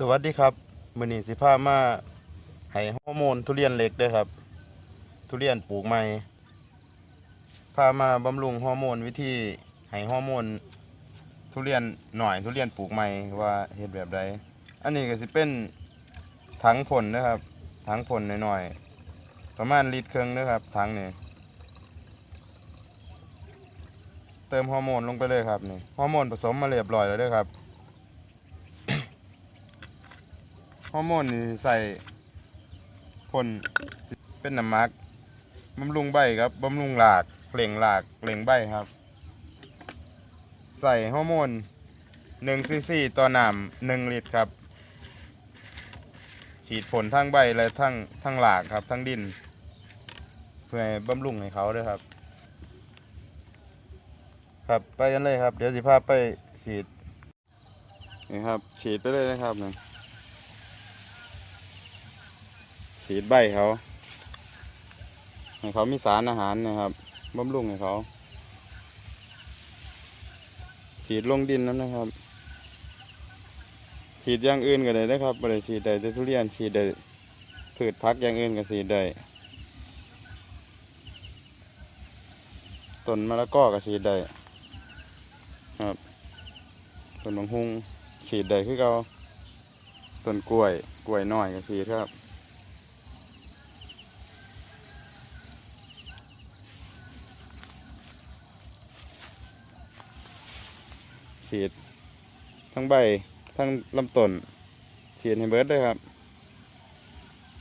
สวัสดีครับมือนี้สิพามาให้ฮอร์โมนทุเรียนเล็กด้อครับ ทุเรียนปลูกใหม่พามาบำรุงฮอร์โมนวิธีให้ฮอร์โมนทุเรียนหน่อยทุเรียนปลูกใหม่ว่าเฮ็ดแบบใดอันนี้ก็สิเป็นถังผลนะครับถังผลหน่อยๆประมาณลิตรครึ่งนะครับถังนี่เติมฮอร์โมนลงไปเลยครับนี่ฮอร์โมนผสมมาเรียบร้อยแล้วด้อครับ ฮ อร์โมนนี่ใส่พ่นเป็นน้ำมักบำรุงใบครับบำรุงหลากเล่งหลากเล่งใบครับ ใส่ฮอร์โมน1ซีซีต่อน้ำ1ลิตรครับ ฉีดผลทั้งใบและทั้งทั้งหลากครับ ทั้งดิน เพื่อบำรุงให้เขาด้วยครับ ครับไปกันเลยครับ เดี๋ยวสิพาไปฉีดนี่ครับ ฉีดไปเลยนะครับนี่ ฉีดใบเขา ให้เขามีสารอาหารนะครับบำรุงให้เขา ฉีดลงดินนั่นนะครับ ฉีดอย่างอื่นก็ได้นะครับบริฉีดได้แต่ทุเรียนฉีดได้พืชพักอย่างอื่นก็ฉีดได้ต้นมะละกอก็ฉีดได้ครับต้นมะฮุงฉีดได้คือเขาต้นกล้วยกล้วยน้อยก็ฉีดครับ ฉีด ทั้งใบทั้งลำต้นฉีดให้เบิร์ดเลยครับ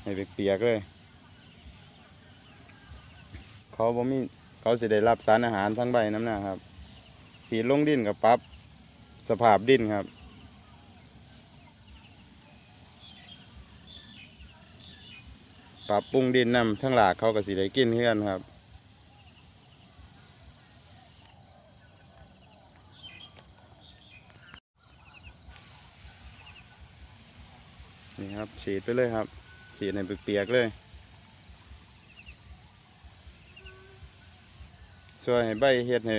ให้เปียกๆเลย เขาบ่มีเขาสิได้รับสารอาหารทั้งใบน้ำหน้าครับ ฉีดลงดินกับปับสภาพดินครับปรับปรุงดินนำทั้งหลากเขาก็สิได้กินเพื่อนครับ นี่ครับฉีดไปเลยครับ ฉีดในเปียกๆเลย ช่วยให้ใบเฮ็ดให้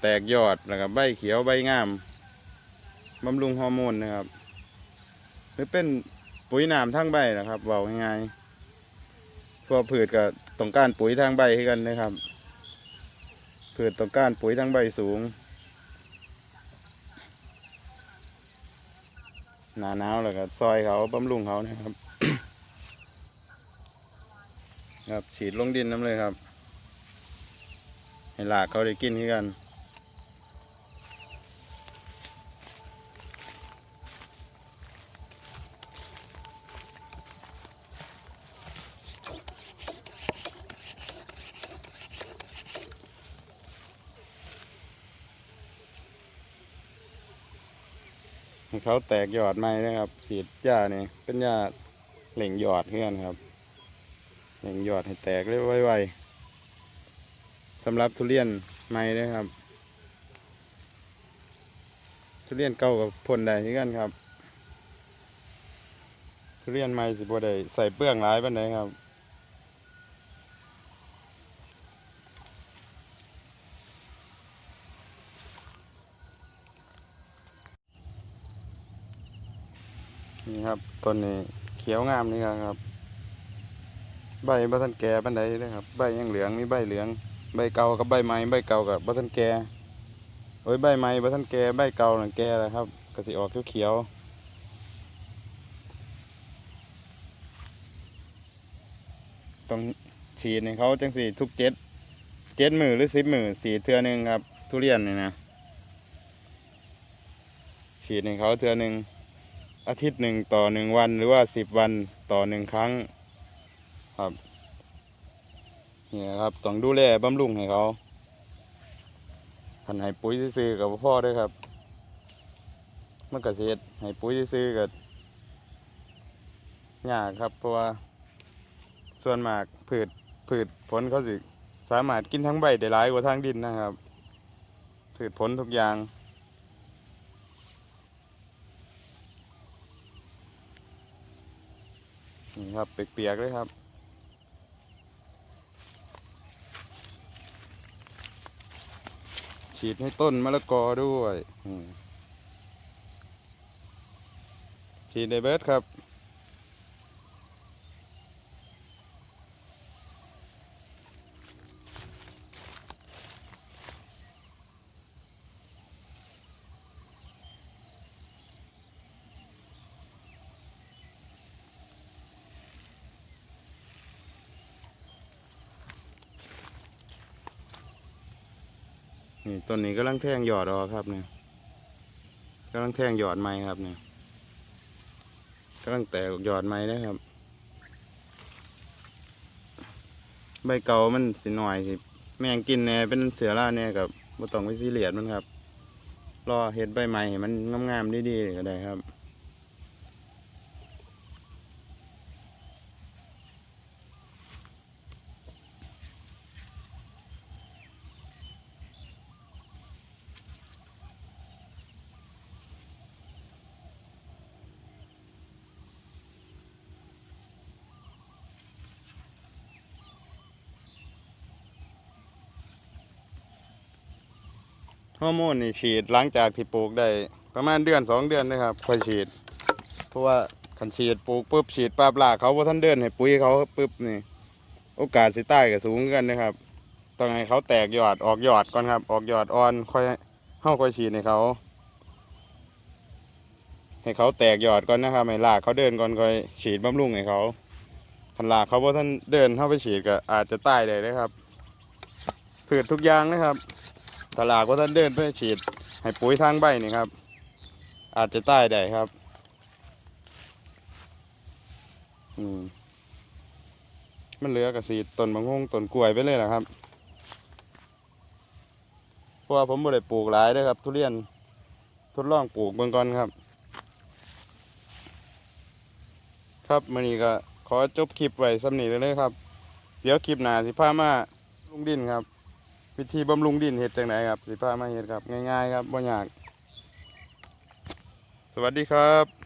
แตกยอดแล้วก็ใบเขียวใบงามบำรุงฮอร์โมนนะครับ หรือเป็นปุ๋ยน้ำทั้งใบนะครับเบาง่ายๆพวกพืชก็ต้องการปุ๋ยทางใบให้กันนะครับพืชต้องการปุ๋ยทางใบสูง หนาหนาวแล้วก็ซอยเขาบำรุงเขานะครับ ครับฉีดลงดินน้ำเลยครับ ให้หลากเขาได้กินที่กัน ให้เขาแตกยอดใหม่นะครับฉีดยาเนี่ยเป็นยาเหล่งยอดเพื่อนครับ เหล่งยอดให้แตกได้ไวๆสำหรับทุเรียนใหม่นะครับ ทุเรียนเก่ากับพ่นได้ที่กันครับ ทุเรียนใหม่สิบ่ได้ใส่เปลืองหลายปานใดครับ นี่ครับต้นนี้เขียวงามนี่ครับ ใบบัทันแก่ปันใดนะครับ ใบยังเหลืองมีใบเหลือง ใบเก่ากับใบใหม่ใบเก่ากับบัทันแก่โอ้ยใบใหม่บัทันแก่ใบเก่าหน่ะแก่แล้วครับก็สิออกเขียวๆต้องฉีดให้เขาจังสี่ทุกเจ็ดเจ็ดมือหรือสิบมือสี่เทือหนึ่งครับ ทุเรียนนี่นะฉีดให้เขาเทือหนึ่ง อาทิตย์หนึ่งต่อหนึ่งวันหรือว่าสิบวันต่อหนึ่งครั้งครับนี่ครับต้องดูแลบำรุงให้เขาพันให้ปุ๋ยซื้อกับพ่อด้วยครับมันก็เสียให้ปุ๋ยซื้อกับยากครับเพราะว่าส่วนมากพืชพืชผลเขาสิสามารถกินทั้งใบได้หลายกว่าทางดินนะครับพืชผลทุกอย่าง นี่ครับเปียกๆเลยครับฉีดให้ต้นมะละกอด้วยฉีดในเบิดครับ นี่ต้นนี้กำลังแทงหยอดออกครับเนี่ยกำลังแทงหยอดไม้ครับเนี่ยกำลังแตกหยอดไม้นะครับ ใบเก่ามันสิหน่อยสิแมงกินแน่เป็นเสือล่าแน่กับบ่ต้องไปซีเรียสมันครับ รอเห็ดใบใหม่ให้มันงามๆดีๆก็ได้ครับ ฮอร์โมนนี่ฉีดหลังจากที่ปลูกได้ประมาณเดือนสองเดือนนะครับค่อยฉีด เพราะว่าคันฉีดปลูกปุ๊บฉีดปั๊บลากเขาพอท่านเดินให้ปุ๋ยเขาปุ๊บนี่ โอกาสสิใต้ก็สูงกันนะครับต้องให้เขาแตกยอดออกยอดก่อนครับ ออกยอดอ่อนค่อยเข้าค่อยฉีดให้เขา ให้เขาแตกยอดก่อนนะครับให้ลากเขาเดินก่อนค่อยฉีดบำรุงให้เขาคันลากเขาพอท่านเดินเข้าไปฉีดก็อาจจะตายได้นะครับ พืชทุกอย่างนะครับ ตลาดว่าท่านเดินเพื่อฉีด ให้ปุ๋ยทางใบนี่ครับ อาจจะใต้ได้ครับอืมมันเหลือกระสีต้นบางฮงต้นกล้วยไปเลยนะครับเพราะว่าผมบ่ได้ปลูกหลายด้อครับ ทุเรียนทดลองปลูกเบื้องก่อนครับ ครับมื้อนี้ก็ขอจบคลิปไว้สำนีเลยครับ เดี๋ยวคลิปหน้าสิพามาลุงดินครับ วิธีบำรุงดินเห็ดจังไหนครับสิพามาเห็ดครับ ง่ายๆครับบ่ยาก สวัสดีครับ